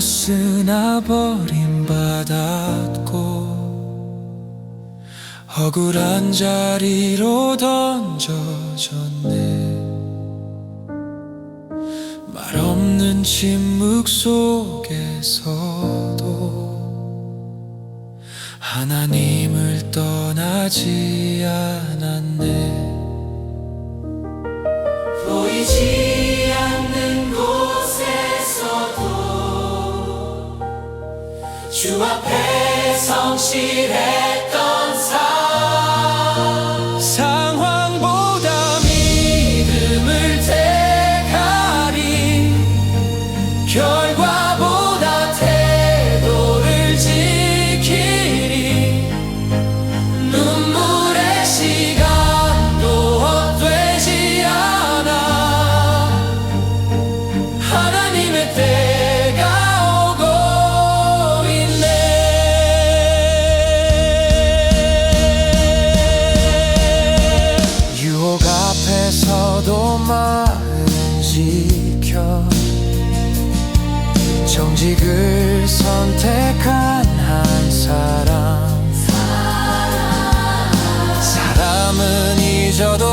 쓰나 버림받았고. 억울한 자리로 던져졌네. 말 없는 침묵 속에서도 하나님을 떠나지 않았네. 보이지 주 앞에 성실했던 삶 마음 지켜. 정직을 선택한 한 사람. 사람은 잊어도